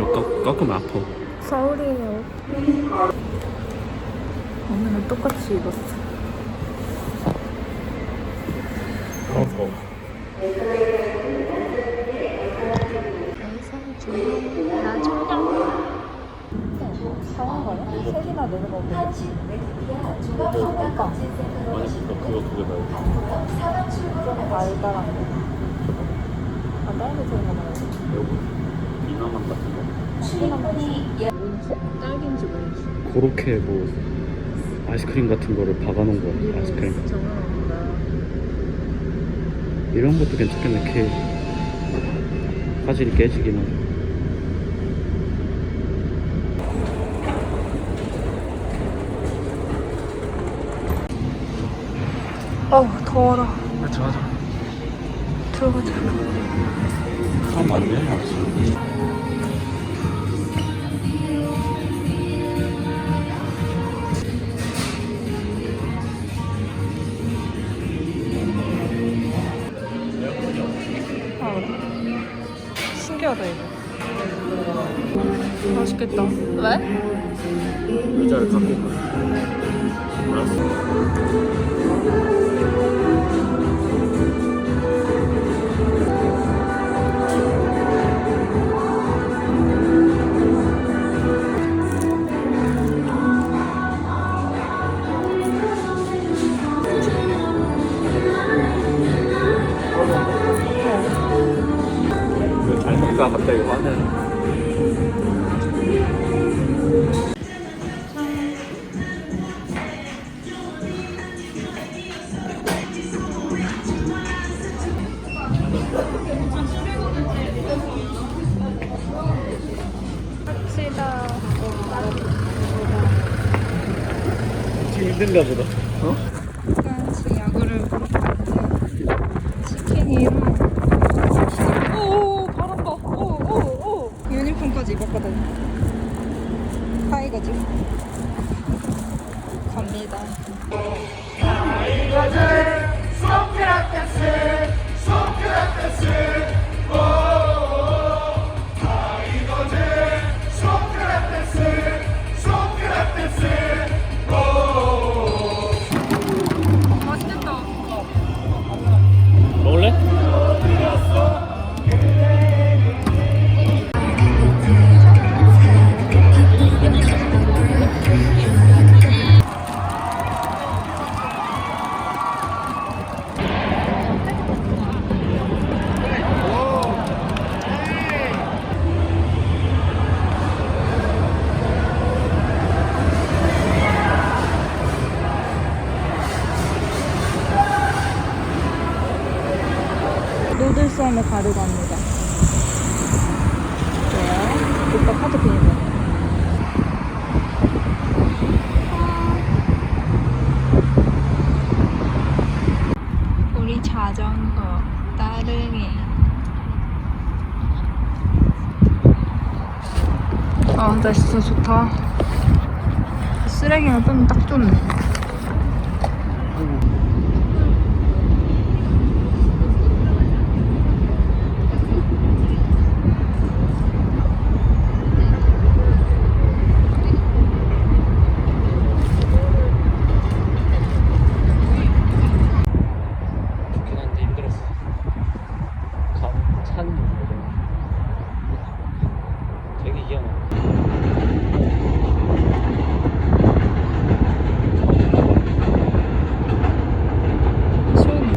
팔 꺾, 꺾으면 아파. 서울이에요. 오늘은 똑같이 입었어. 어, 어. 나 초장. 사온 거야? 색이나 내는 거 보고. 소금빵. 아니, 그니까 그거 그게 나요. 좀 달달한 거. 아, 다른 거 좋은 거 말고. 여기 이나만 같은 거. 딸기인지 뭔지. 그렇게 뭐 아이스크림 같은 거를 박아놓은 거 아이스크림. 정말 이런 것도 괜찮겠네. 케이크 화질이 깨지긴 하죠 어우, 더워라. 맞아 맞아. 들어가자. 사람 많네 신기하다, 이거. 맛있겠다. 왜? 의자를 갖고 가잘 좋다. 쓰레기만 빼면 딱 좋네. 좋긴 한데 힘들었어 감찬 되게 희한하다 시원해.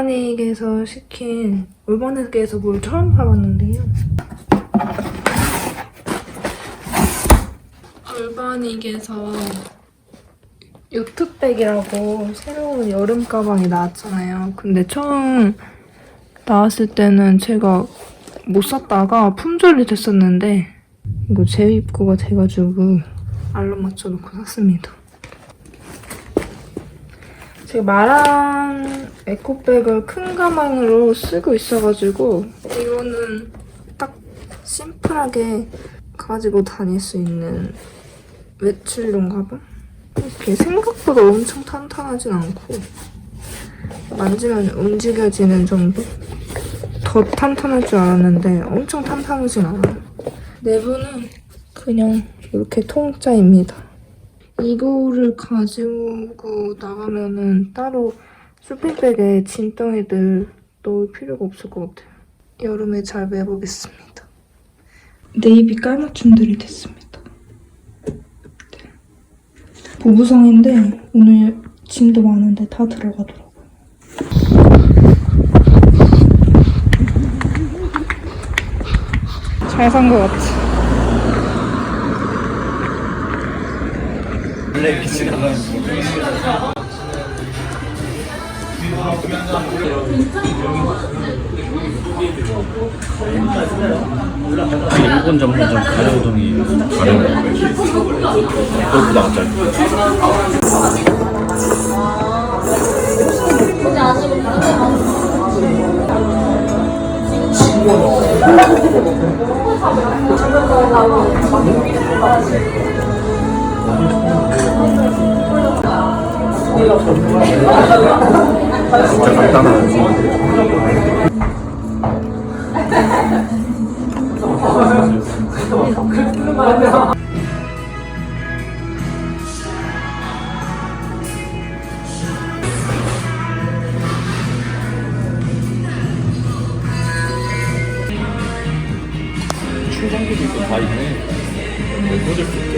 올바닉에서 시킨 올바닉에서 뭘 처음 사봤는데요. 올바닉에서 요트백이라고 새로운 여름 가방이 나왔잖아요. 근데 처음 나왔을 때는 제가 못 샀다가 품절이 됐었는데 이거 재입고가 돼가지고 알람 맞춰놓고 샀습니다. 제가 마랑 에코백을 큰 가방으로 쓰고 있어가지고 이거는 딱 심플하게 가지고 다닐 수 있는 외출용 가방? 이렇게 생각보다 엄청 탄탄하진 않고 만지면 움직여지는 정도? 더 탄탄할 줄 알았는데 엄청 탄탄하진 않아요. 내부는 그냥 이렇게 통짜입니다. 이거를 가지고 나가면은 따로 쇼핑백에 진덩이들 넣을 필요가 없을 것 같아요. 여름에 잘 매보겠습니다. 네이비 깔맞춤들이 됐습니다. 네. 보부상인데 오늘 짐도 많은데 다 들어가더라고요. 잘 산 것 같지? 블랙이 지나가는 중. 일본 전문점 가려우동이 가려우 그것보다 안 진짜 간단하지 충전기도 있고 다 있네. 꽂을 수 있게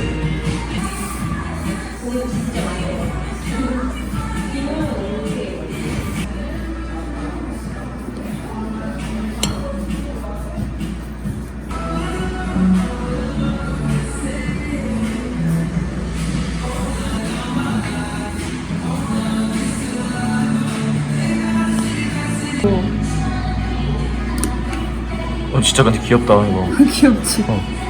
어 진짜 근데 귀엽다 이거 귀엽지? 어.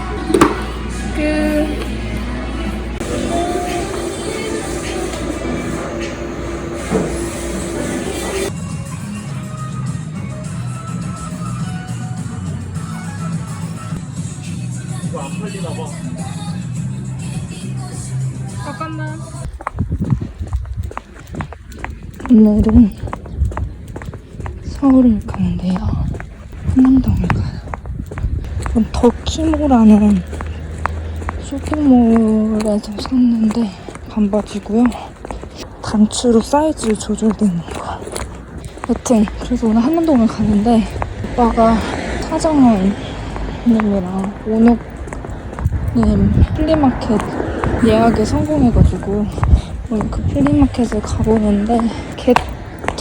오늘은 서울을 가는데요. 한남동을 가요. 더키모라는 쇼핑몰에서 샀는데 반바지고요. 단추로 사이즈 조절되는 거. 여튼 그래서 오늘 한남동을 가는데 오빠가 차정원 님이랑 오녹님 플리마켓 예약에 성공해가지고 오늘 그 플리마켓을 가보는데 개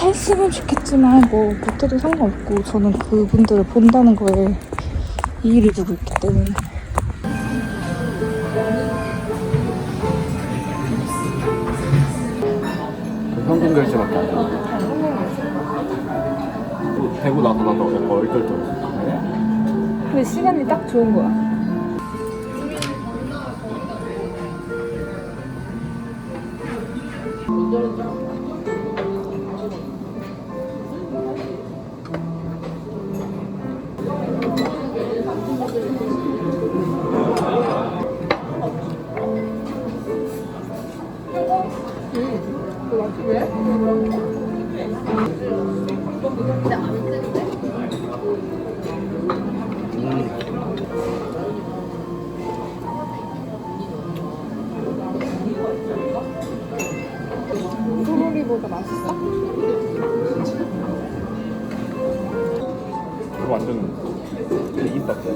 했으면 좋겠지만 뭐 못해도 상관없고 저는 그분들을 본다는 거에 이의를 두고 있기 때문에 그 현금 결제밖에 안 돼. 또 대구 나서 나도 약간 얼떨떨. 근데 시간이 딱 좋은 거야 可以保证。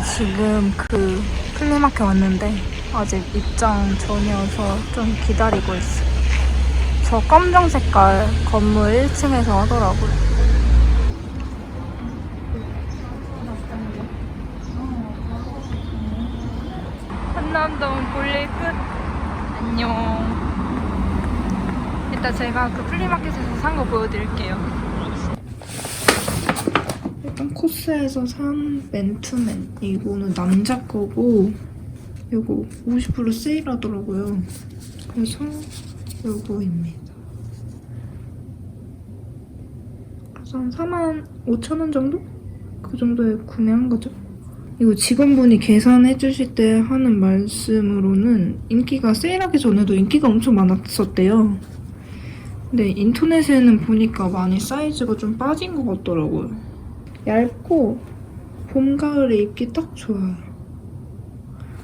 저 지금 그 플리마켓 왔는데 아직 입장 전이어서 좀 기다리고 있어요. 저 검정 색깔 건물 1층에서 하더라고요. 한남동 볼일 끝. 안녕. 이따 제가 그 플리마켓에서 산 거 보여드릴게요. 코스에서 산 맨투맨 이거는 남자 거고 이거 50% 세일하더라고요. 그래서 이거입니다. 그래서 한 4만 5천 원 정도? 그 정도에 구매한 거죠. 이거 직원분이 계산해 주실 때 하는 말씀으로는 인기가 세일하기 전에도 인기가 엄청 많았었대요. 근데 인터넷에는 보니까 많이 사이즈가 좀 빠진 것 같더라고요 얇고 봄 가을에 입기 딱 좋아요.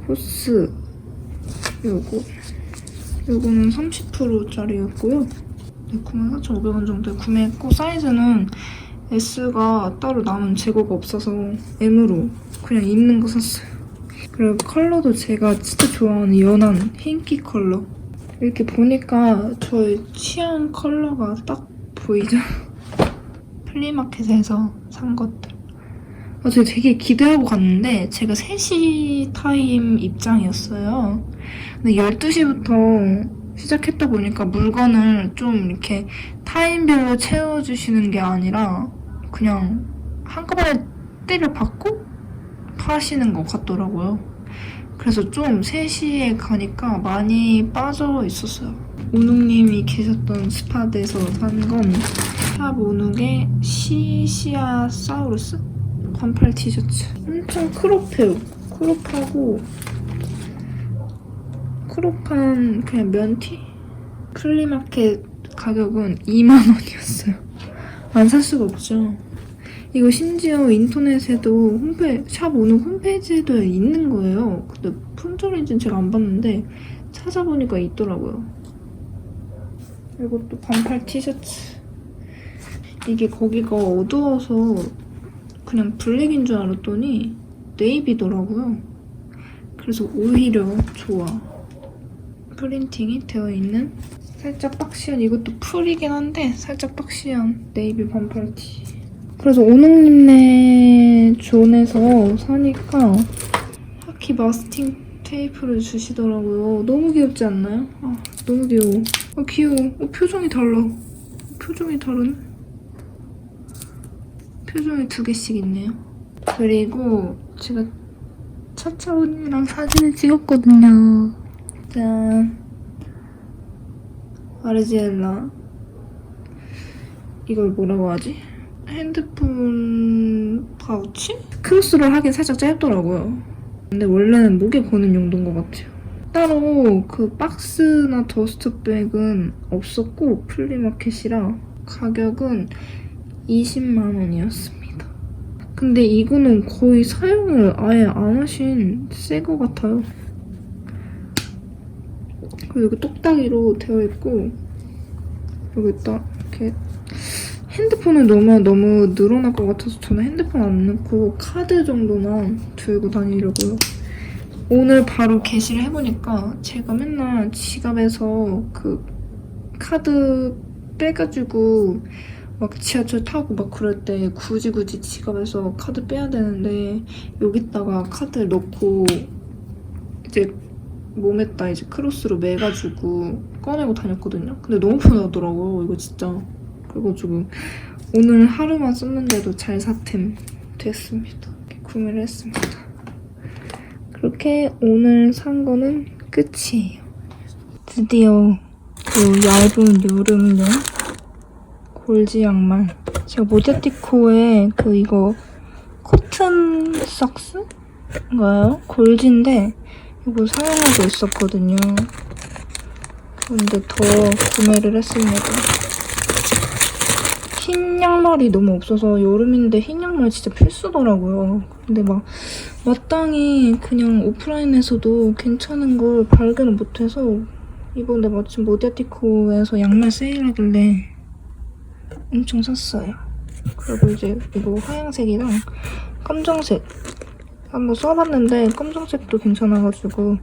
코스 요거 요거는 30%짜리였고요. 네, 94,500원 정도에 구매했고 사이즈는 S가 따로 남은 재고가 없어서 M으로 그냥 있는 거 샀어요. 그리고 컬러도 제가 진짜 좋아하는 연한 흰기 컬러. 이렇게 보니까 저의 취향 컬러가 딱 보이죠? 플리마켓에서 산 것들. 아, 제가 되게 기대하고 갔는데 제가 3시 타임 입장이었어요. 근데 12시부터 시작했다 보니까 물건을 좀 이렇게 타임별로 채워주시는 게 아니라 그냥 한꺼번에 때려 받고 파시는 것 같더라고요. 그래서 좀 3시에 가니까 많이 빠져 있었어요. 오농님이 계셨던 스팟에서 산 건 샵 오눅의 시시아 사우루스? 반팔 티셔츠. 엄청 크롭해요. 크롭하고 크롭한 그냥 면티? 플리마켓 가격은 2만원이었어요. 안 살 수가 없죠. 이거 심지어 인터넷에도 홈페 샵 오눅 홈페이지에도 있는 거예요. 근데 품절인지는 제가 안 봤는데 찾아보니까 있더라고요. 이것도 반팔 티셔츠 이게 거기가 어두워서 그냥 블랙인 줄 알았더니 네이비더라고요. 그래서 오히려 좋아. 프린팅이 되어 있는 살짝 박시한 이것도 풀이긴 한데 살짝 박시한 네이비 반팔티. 그래서 오농님네 존에서 사니까 하키 마스팅 테이프를 주시더라고요. 너무 귀엽지 않나요? 아, 너무 귀여워. 아, 귀여워. 어, 표정이 달라. 표정이 다르네. 표정이 두 개씩 있네요. 그리고 제가 차차 언니랑 사진을 찍었거든요. 짠. 아르지엘라. 이걸 뭐라고 하지? 핸드폰 파우치? 크로스를 하긴 살짝 짧더라고요. 근데 원래는 목에 거는 용도인 것 같아요. 따로 그 박스나 더스트백은 없었고 플리마켓이라 가격은 20만 원이었습니다. 근데 이거는 거의 사용을 아예 안 하신 새 거 같아요. 그리고 여기 똑딱이로 되어 있고 여기 딱 이렇게 핸드폰을 넣으면 너무 늘어날 것 같아서 저는 핸드폰 안 넣고 카드 정도만 들고 다니려고요. 오늘 바로 게시를 해보니까 제가 맨날 지갑에서 그 카드 빼가지고 막 지하철 타고 막 그럴 때 굳이 굳이 지갑에서 카드 빼야 되는데 여기다가 카드를 넣고 이제 몸에다 이제 크로스로 매가지고 꺼내고 다녔거든요. 근데 너무 편하더라고 이거 진짜. 그래가지고 오늘 하루만 썼는데도 잘 사템 됐습니다. 이렇게 구매를 했습니다. 그렇게 오늘 산 거는 끝이에요. 드디어 그 얇은 여름용 골지 양말. 제가 모데티코에 그 이거 코튼 삭스인가요? 골지인데 이거 사용하고 있었거든요. 근데 더 구매를 했습니다. 흰 양말이 너무 없어서 여름인데 흰 양말 진짜 필수더라고요. 근데 막 마땅히 그냥 오프라인에서도 괜찮은 걸 발견을 못해서 이번에 마침 모데티코에서 양말 세일하길래 엄청 샀어요. 그리고 이제 이거 하얀색이랑 검정색 한번 써봤는데 검정색도 괜찮아가지고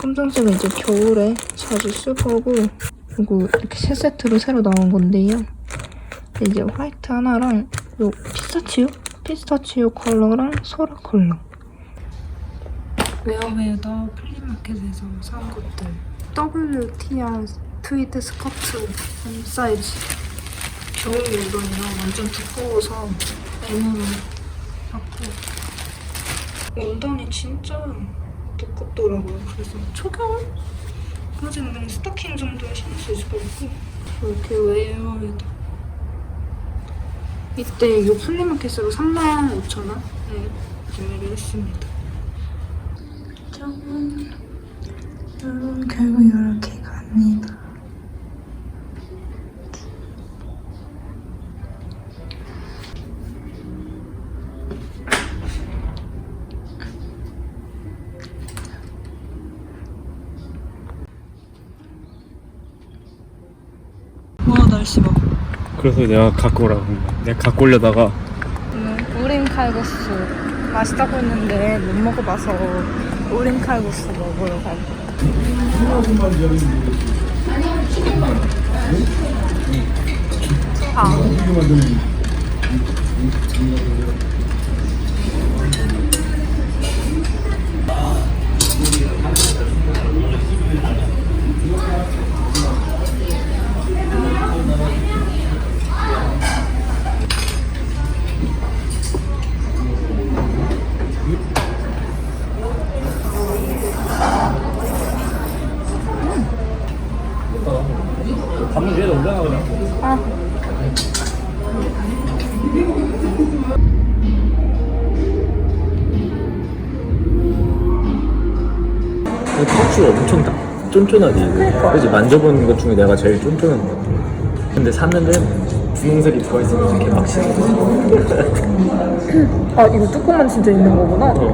검정색은 이제 겨울에 자주 쓸 거고 이거 이렇게 세 세트로 새로 나온 건데요. 이제 화이트 하나랑 요 피스타치오? 피스타치오 컬러랑 소라 컬러 웨어웨어더 플리마켓에서 산 것들 WTR 트위드 스커트 M 사이즈 겨울 물건이라 완전 두꺼워서 M으로 샀고 원단이 진짜 두껍더라고요. 그래서 초겨울까지는 스타킹 정도에 신을 수 있을 것 같고. 이렇게 웨어에다. 이때 이 플리마켓으로 35,000원에 구매를 했습니다. 짠. 여러분 결국 이렇게 갑니다. 와 날씨 봐. 그래서 내가 갖고 오라고. 내가 갖고 오려다가 우린 칼국수 맛있다고 했는데 못 먹어봐서 우린 칼국수 먹으러 갈 거야. 아. 쫀쫀하지. 그지 만져보는 것 중에 내가 제일 쫀쫀한 것 같아. 근데 샀는데 분홍색이 들어있으면 개빡치네 아 이거 뚜껑만 진짜 있는 거구나. 어.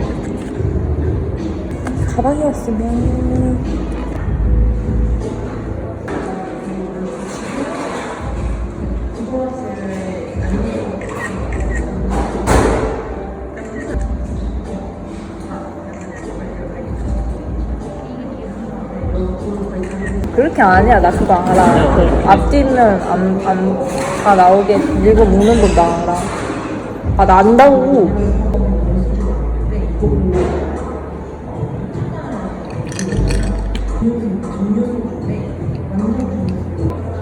가방이었으면 그렇게 아니야. 나 그거 알아. 그 앞뒤는 안, 안, 다 나오게 읽어 묶는 건나 알아. 아 나 안다고.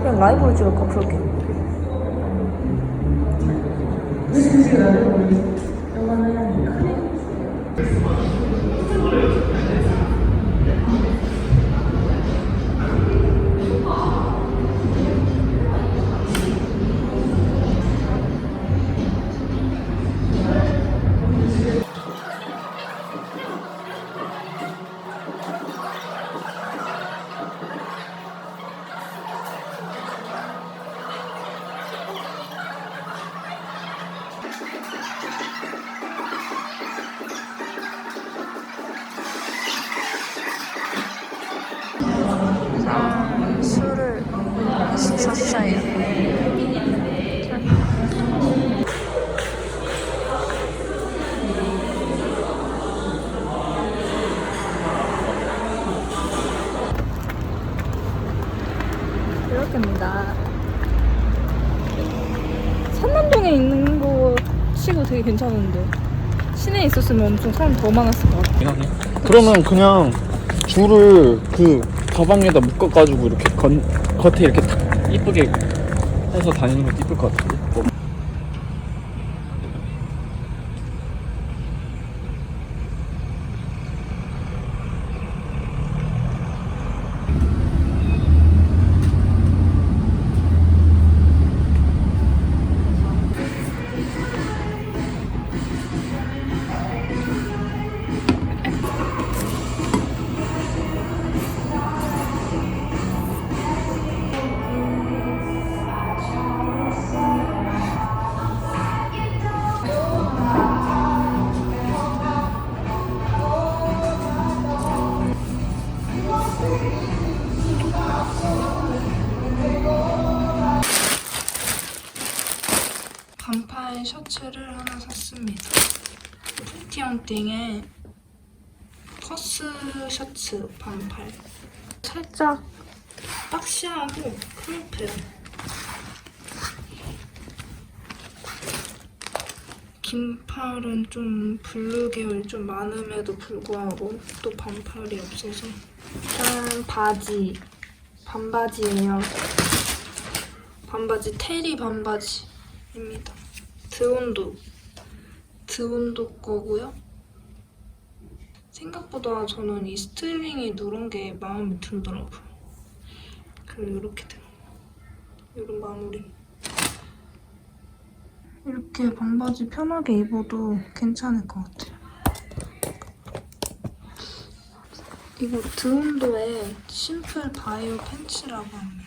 그냥 라이브로 찍을까 그렇게 되게 괜찮은데. 시내에 있었으면 엄청 사람 더 많았을 것 같아. 그러면 그냥 줄을 그 가방에다 묶어가지고 이렇게 건, 겉에 이렇게 탁 이쁘게 해서 다니는 것도 이쁠 것 같은데 푸티언팅의 퍼스 셔츠 반팔. 살짝 박시하고 크롭해요. 긴팔은 좀 블루 계열 좀 많음에도 불구하고 또 반팔이 없어서 일단 바지 반바지예요. 반바지 테리 반바지입니다. 드온도 드온도 거고요. 생각보다 저는 이 스트링이 누런 게 마음에 들더라고요. 그리고 이렇게 된 이런 마무리. 이렇게 반바지 편하게 입어도 괜찮을 것 같아요. 이거 드온도의 심플 바이오 팬츠라고 합니다.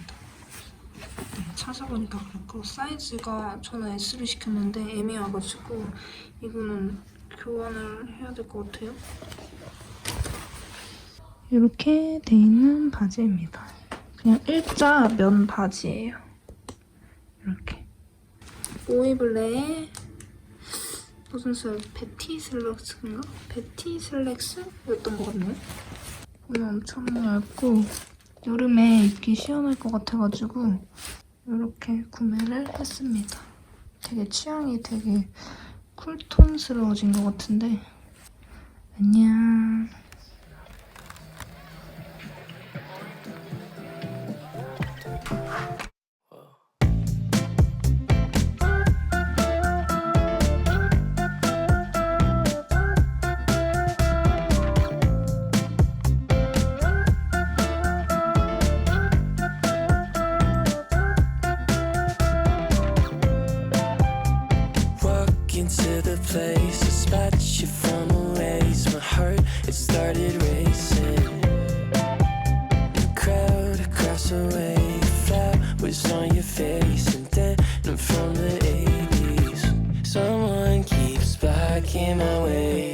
네, 찾아보니까 그렇고 사이즈가 저는 S를 시켰는데 M이 와가지고 이거는 교환을 해야 될 것 같아요. 이렇게 돼 있는 바지입니다. 그냥 일자 면 바지예요. 이렇게. 오이블레의 무슨 슬 베티 슬랙스인가? 베티 슬랙스였던 것 같네요. 오늘 엄청 얇고 여름에 입기 시원할 것 같아가지고 이렇게 구매를 했습니다. 되게 취향이 되게 쿨톤스러워진 것 같은데 안녕. On your face, and then I'm from the 80s. Someone keeps blocking my way.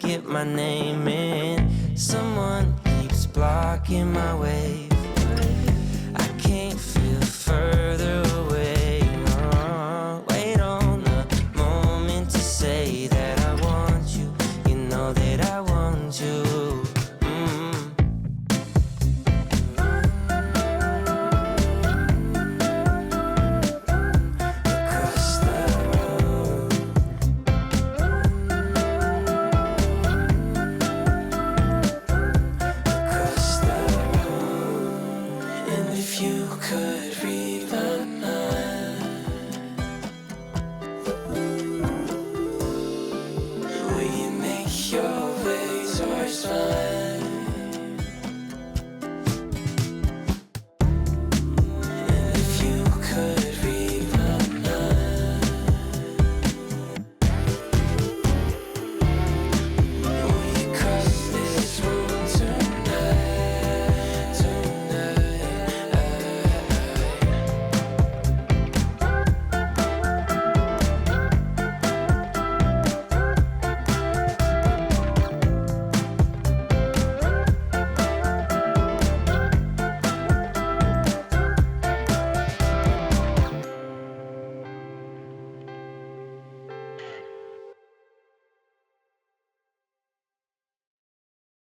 Get my name in. Someone keeps blocking my way. fine.